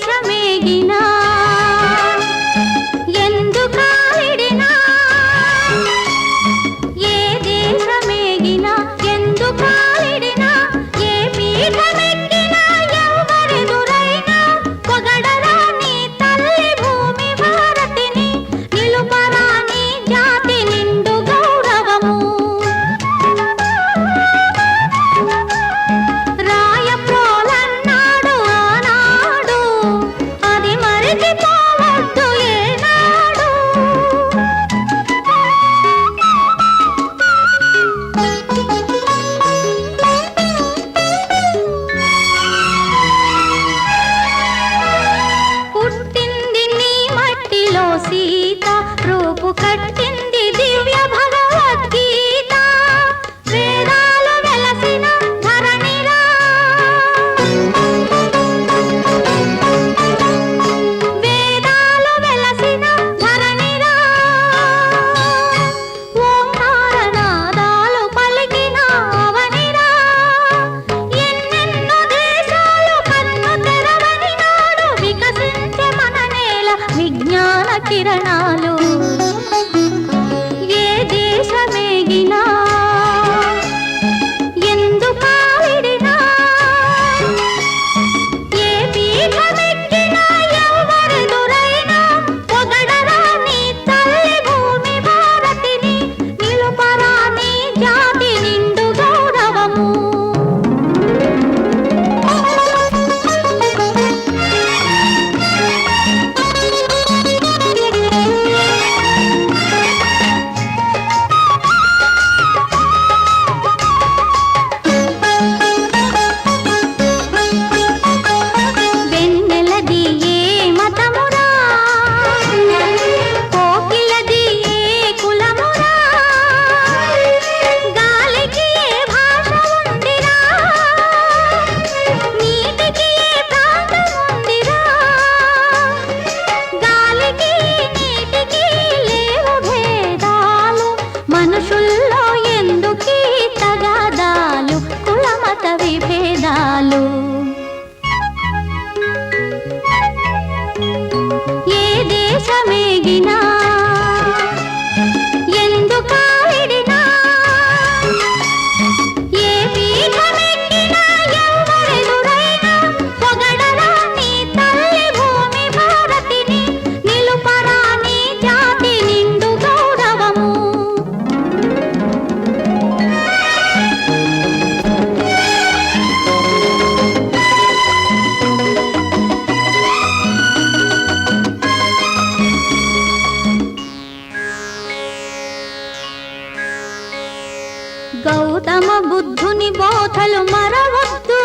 Tell me. அழகு 干了。గౌతమ బుద్ధుని బోధలు మరవద్దు.